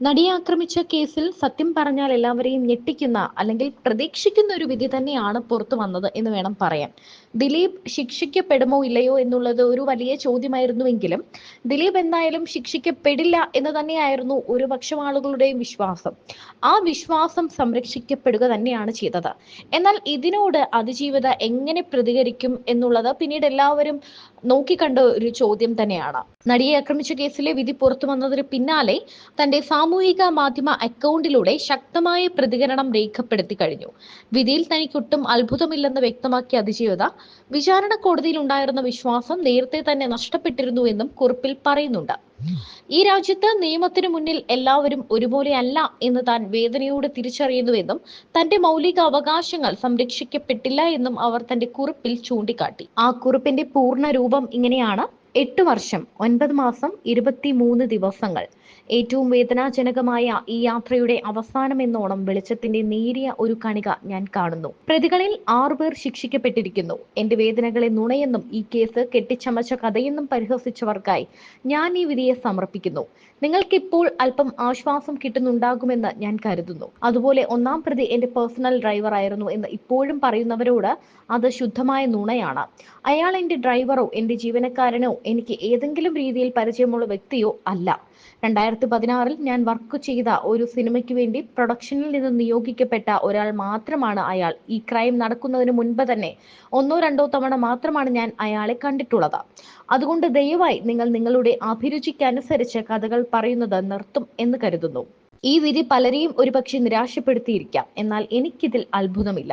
നടിയെ ആക്രമിച്ച കേസിൽ സത്യം പറഞ്ഞാൽ എല്ലാവരെയും ഞെട്ടിക്കുന്ന അല്ലെങ്കിൽ പ്രതീക്ഷിക്കുന്ന ഒരു വിധി തന്നെയാണ് പുറത്തു വന്നത് എന്ന് വേണം പറയാൻ. ദിലീപ് ശിക്ഷിക്കപ്പെടുമോ ഇല്ലയോ എന്നുള്ളത് ഒരു വലിയ ചോദ്യമായിരുന്നുവെങ്കിലും ദിലീപ് എന്തായാലും ശിക്ഷിക്കപ്പെടില്ല എന്ന് തന്നെയായിരുന്നു ഒരു പക്ഷം ആളുകളുടെയും വിശ്വാസം. ആ വിശ്വാസം സംരക്ഷിക്കപ്പെടുക തന്നെയാണ് ചെയ്തത്. എന്നാൽ ഇതിനോട് അതിജീവിത എങ്ങനെ പ്രതികരിക്കും എന്നുള്ളത് പിന്നീട് എല്ലാവരും നോക്കിക്കണ്ട ഒരു ചോദ്യം തന്നെയാണ്. നടിയെ ആക്രമിച്ച കേസിലെ വിധി പുറത്തു വന്നതിന് പിന്നാലെ തന്റെ സാമൂഹിക മാധ്യമ അക്കൗണ്ടിലൂടെ ശക്തമായ പ്രതികരണം രേഖപ്പെടുത്തി കഴിഞ്ഞു. വിധിയിൽ തനിക്കൊട്ടും അത്ഭുതമില്ലെന്ന് വ്യക്തമാക്കിയ അതിജീവിത വിചാരണ കോടതിയിൽ ഉണ്ടായിരുന്ന വിശ്വാസം നേരത്തെ തന്നെ നഷ്ടപ്പെട്ടിരുന്നു എന്നും കുറിപ്പിൽ പറയുന്നുണ്ട്. ഈ രാജ്യത്ത് നിയമത്തിനു മുന്നിൽ എല്ലാവരും ഒരുപോലെയല്ല എന്ന് താൻ വേദനയോടെ തിരിച്ചറിയുന്നുവെന്നും തന്റെ മൗലിക അവകാശങ്ങൾ സംരക്ഷിക്കപ്പെട്ടില്ല എന്നും അവർ തന്റെ കുറിപ്പിൽ ചൂണ്ടിക്കാട്ടി. ആ കുറിപ്പിന്റെ പൂർണ രൂപം ഇങ്ങനെയാണ്. എട്ട് വർഷം ഒൻപത് മാസം ഇരുപത്തി മൂന്ന് ദിവസങ്ങൾ. ഏറ്റവും വേദനാജനകമായ ഈ യാത്രയുടെ അവസാനം എന്നോണം വെളിച്ചത്തിന്റെ നേരിയ ഒരു കണിക ഞാൻ കാണുന്നു. പ്രതികളിൽ ആറുപേർ ശിക്ഷിക്കപ്പെട്ടിരിക്കുന്നു. എന്റെ വേദനകളെ നുണയെന്നും ഈ കേസ് കെട്ടിച്ചമച്ച കഥയെന്നും പരിഹസിച്ചവർക്കായി ഞാൻ ഈ വിധിയെ സമർപ്പിക്കുന്നു. നിങ്ങൾക്കിപ്പോൾ അല്പം ആശ്വാസം കിട്ടുന്നുണ്ടാകുമെന്ന് ഞാൻ കരുതുന്നു. അതുപോലെ ഒന്നാം പ്രതി എന്റെ പേഴ്സണൽ ഡ്രൈവർ ആയിരുന്നു എന്ന് ഇപ്പോഴും പറയുന്നവരോട് അത് ശുദ്ധമായ നുണയാണ്. അയാൾ എന്റെ ഡ്രൈവറോ എന്റെ ജീവനക്കാരനോ എനിക്ക് ഏതെങ്കിലും രീതിയിൽ പരിചയമുള്ള വ്യക്തിയോ അല്ല. രണ്ടായിരത്തി പതിനാറിൽ ഞാൻ വർക്ക് ചെയ്ത ഒരു സിനിമയ്ക്ക് വേണ്ടി പ്രൊഡക്ഷനിൽ നിന്ന് നിയോഗിക്കപ്പെട്ട ഒരാൾ മാത്രമാണ് അയാൾ. ഈ ക്രൈം നടക്കുന്നതിന് മുൻപ് തന്നെ ഒന്നോ രണ്ടോ തവണ മാത്രമാണ് ഞാൻ അയാളെ കണ്ടിട്ടുള്ളത്. അതുകൊണ്ട് ദയവായി നിങ്ങൾ നിങ്ങളുടെ അഭിരുചിക്കനുസരിച്ച് കഥകൾ പറയുന്നത് നിർത്തും എന്ന് കരുതുന്നു. ഈ വിധി പലരെയും ഒരുപക്ഷെ നിരാശപ്പെടുത്തിയിരിക്കാം. എന്നാൽ എനിക്കിതിൽ അത്ഭുതമില്ല.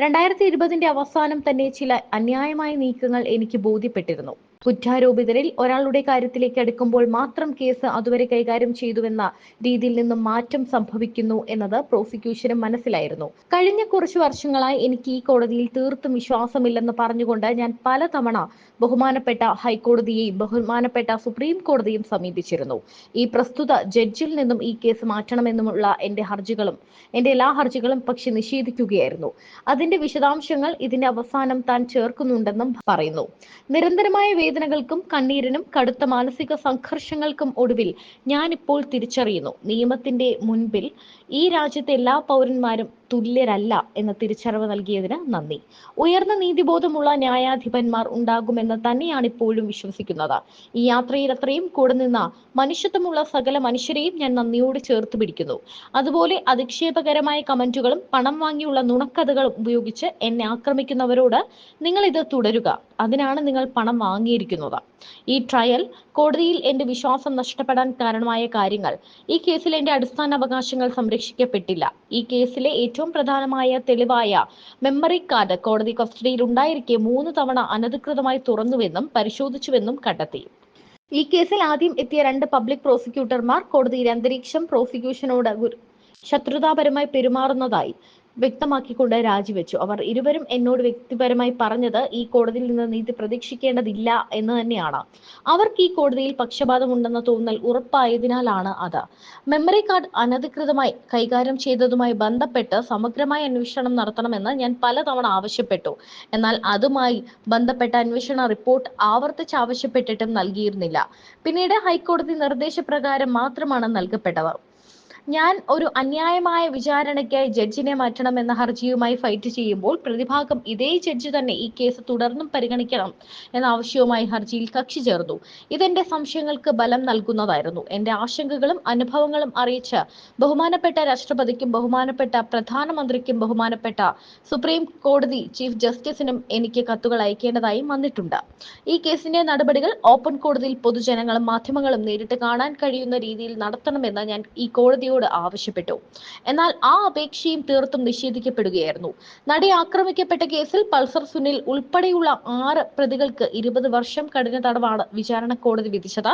രണ്ടായിരത്തി ഇരുപതിന്റെ അവസാനം തന്നെ ചില അന്യായമായ നീക്കങ്ങൾ എനിക്ക് ബോധ്യപ്പെട്ടിരുന്നു. കുറ്റാരോപിതരിൽ ഒരാളുടെ കാര്യത്തിലേക്ക് അടുക്കുമ്പോൾ മാത്രം കേസ് അതുവരെ കൈകാര്യം ചെയ്തുവെന്ന രീതിയിൽ നിന്നും മാറ്റം സംഭവിക്കുന്നു എന്നത് പ്രോസിക്യൂഷനും മനസ്സിലായിരുന്നു. കഴിഞ്ഞ കുറച്ചു വർഷങ്ങളായി എനിക്ക് ഈ കോടതിയിൽ തീർത്തും വിശ്വാസമില്ലെന്ന് പറഞ്ഞുകൊണ്ട് ഞാൻ പലതവണ ബഹുമാനപ്പെട്ട ഹൈക്കോടതിയെയും ബഹുമാനപ്പെട്ട സുപ്രീം കോടതിയും സമീപിച്ചിരുന്നു. ഈ പ്രസ്തുത ജഡ്ജിൽ നിന്നും ഈ കേസ് മാറ്റണമെന്നുമുള്ള എന്റെ ഹർജികളും എന്റെ എല്ലാ ഹർജികളും പക്ഷെ നിഷേധിക്കുകയായിരുന്നു. അതിന്റെ വിശദാംശങ്ങൾ ഇതിന്റെ അവസാനം താൻ ചേർക്കുന്നുണ്ടെന്നും പറയുന്നു. നിരന്തരമായ വേദനകൾക്കും കണ്ണീരിനും കടുത്ത മാനസിക സംഘർഷങ്ങൾക്കും ഒടുവിൽ ഞാനിപ്പോൾ തിരിച്ചറിയുന്നു. നിയമത്തിന്റെ മുൻപിൽ ഈ രാജ്യത്തെ എല്ലാ പൗരന്മാരും തുല്യരല്ല എന്ന തിരിച്ചറിവ് നൽകിയതിന് നന്ദി. ഉയർന്ന നീതിബോധമുള്ള ന്യായാധിപന്മാർ ഉണ്ടാകുമെന്ന് തന്നെയാണ് ഇപ്പോഴും വിശ്വസിക്കുന്നത്. ഈ യാത്രയിൽ അത്രയും കൂടെ നിന്ന മനുഷ്യത്വമുള്ള സകല മനുഷ്യരെയും ഞാൻ നന്ദിയോട് ചേർത്ത് പിടിക്കുന്നു. അതുപോലെ അധിക്ഷേപകരമായ കമന്റുകളും പണം വാങ്ങിയുള്ള നുണക്കഥകളും ഉപയോഗിച്ച് എന്നെ ആക്രമിക്കുന്നവരോട് നിങ്ങൾ ഇത് തുടരുക. അതിനാണ് നിങ്ങൾ പണം വാങ്ങിയിരിക്കുന്നത്. ഈ ട്രയൽ കോടതിയിൽ എന്റെ വിശ്വാസം നഷ്ടപ്പെടാൻ കാരണമായ കാര്യങ്ങൾ. ഈ കേസിൽ എന്റെ അടിസ്ഥാന അവകാശങ്ങൾ സംരക്ഷിക്കപ്പെട്ടില്ല. ഈ കേസിലെ ഏറ്റവും പ്രധാനമായ തെളിവായ മെമ്മറി കാർഡ് കോടതി കസ്റ്റഡിയിൽ ഉണ്ടായിരിക്കെ മൂന്ന് തവണ അനധികൃതമായി തുറന്നുവെന്നും പരിശോധിച്ചുവെന്നും കണ്ടെത്തി. ഈ കേസിൽ ആദ്യം എത്തിയ രണ്ട് പബ്ലിക് പ്രോസിക്യൂട്ടർമാർ കോടതിയിലെ അന്തരീക്ഷം പ്രോസിക്യൂഷനോട് ശത്രുതാപരമായി പെരുമാറുന്നതായി. വ്യക്തമാക്കിക്കൊണ്ട് രാജിവെച്ചു. അവർ ഇരുവരും എന്നോട് വ്യക്തിപരമായി പറഞ്ഞത് ഈ കോടതിയിൽ നിന്ന് നീതി പ്രതീക്ഷിക്കേണ്ടതില്ല എന്ന് തന്നെയാണ്. അവർക്ക് ഈ കോടതിയിൽ പക്ഷപാതം പക്ഷപാതമുണ്ടെന്ന തോന്നൽ ഉറപ്പായതിനാലാണ് അത്. മെമ്മറി കാർഡ് അനധികൃതമായി കൈകാര്യം ചെയ്തതുമായി ബന്ധപ്പെട്ട് സമഗ്രമായ അന്വേഷണം നടത്തണമെന്ന് ഞാൻ പലതവണ ആവശ്യപ്പെട്ടു. എന്നാൽ അതുമായി ബന്ധപ്പെട്ട അന്വേഷണ റിപ്പോർട്ട് ആവർത്തിച്ച് ആവശ്യപ്പെട്ടിട്ടും നൽകിയിരുന്നില്ല. പിന്നീട് ഹൈക്കോടതി നിർദ്ദേശപ്രകാരം മാത്രമാണ് നൽകപ്പെട്ടത്. ഞാൻ ഒരു അന്യായമായ വിചാരണയ്ക്കായി ജഡ്ജിനെ മാറ്റണമെന്ന ഹർജിയുമായി ഫൈറ്റ് ചെയ്യുമ്പോൾ പ്രതിഭാഗം ഇതേ ജഡ്ജി തന്നെ ഈ കേസ് തുടർന്നും പരിഗണിക്കണം എന്ന ആവശ്യവുമായി ഹർജിയിൽ കക്ഷി ചേർന്നു. ഇതെന്റെ സംശയങ്ങൾക്ക് ബലം നൽകുന്നതായിരുന്നു. എന്റെ ആശങ്കകളും അനുഭവങ്ങളും അറിയിച്ച് ബഹുമാനപ്പെട്ട രാഷ്ട്രപതിക്കും ബഹുമാനപ്പെട്ട പ്രധാനമന്ത്രിക്കും ബഹുമാനപ്പെട്ട സുപ്രീം കോടതി ചീഫ് ജസ്റ്റിസിനും എനിക്ക് കത്തുകൾ അയക്കേണ്ടതായി വന്നിട്ടുണ്ട്. ഈ കേസിന്റെ നടപടികൾ ഓപ്പൺ കോടതിയിൽ പൊതുജനങ്ങളും മാധ്യമങ്ങളും നേരിട്ട് കാണാൻ കഴിയുന്ന രീതിയിൽ നടത്തണമെന്ന് ഞാൻ ഈ കോടതിയോട് ആവശ്യപ്പെട്ടു. എന്നാൽ ആ അപേക്ഷയും തീർത്തും നിഷേധിക്കപ്പെടുകയായിരുന്നു. നടി ആക്രമിക്കപ്പെട്ട കേസിൽ പൾസർ സുനിൽ ഉൾപ്പെടെയുള്ള ആറ് പ്രതികൾക്ക് ഇരുപത് വർഷം കഠിന തടവാണ് വിചാരണ കോടതി വിധിച്ചത്.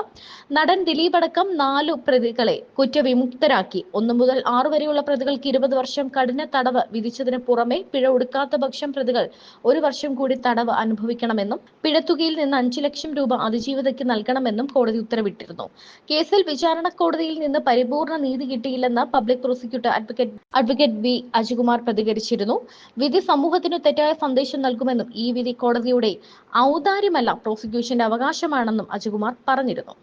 നടൻ ദിലീപ് അടക്കം നാലു പ്രതികളെ കുറ്റവിമുക്തരാക്കി. ഒന്നു മുതൽ ആറ് വരെയുള്ള പ്രതികൾക്ക് ഇരുപത് വർഷം കഠിന തടവ് വിധിച്ചതിന് പുറമെ പിഴ ഒടുക്കാത്ത പക്ഷം പ്രതികൾ ഒരു വർഷം കൂടി തടവ് അനുഭവിക്കണമെന്നും പിഴത്തുകയിൽ നിന്ന് അഞ്ചു ലക്ഷം രൂപ അതിജീവിതയ്ക്ക് നൽകണമെന്നും കോടതി ഉത്തരവിട്ടിരുന്നു. കേസിൽ വിചാരണ കോടതിയിൽ നിന്ന് പരിപൂർണ നീതി കിട്ടിയില്ലെന്ന് public prosecutor advocate advocate V Ajikumar പ്രതികരിച്ചിരുന്നു. വിധി സമൂഹത്തിന് തെറ്റായ സന്ദേശം നൽകുമെന്നും ഈ വിധി കോടതിയുടെ ഔദാര്യമല്ല പ്രോസിക്യൂഷന്റെ അവകാശമാണെന്നും അജികുമാർ പറഞ്ഞിരുന്നു.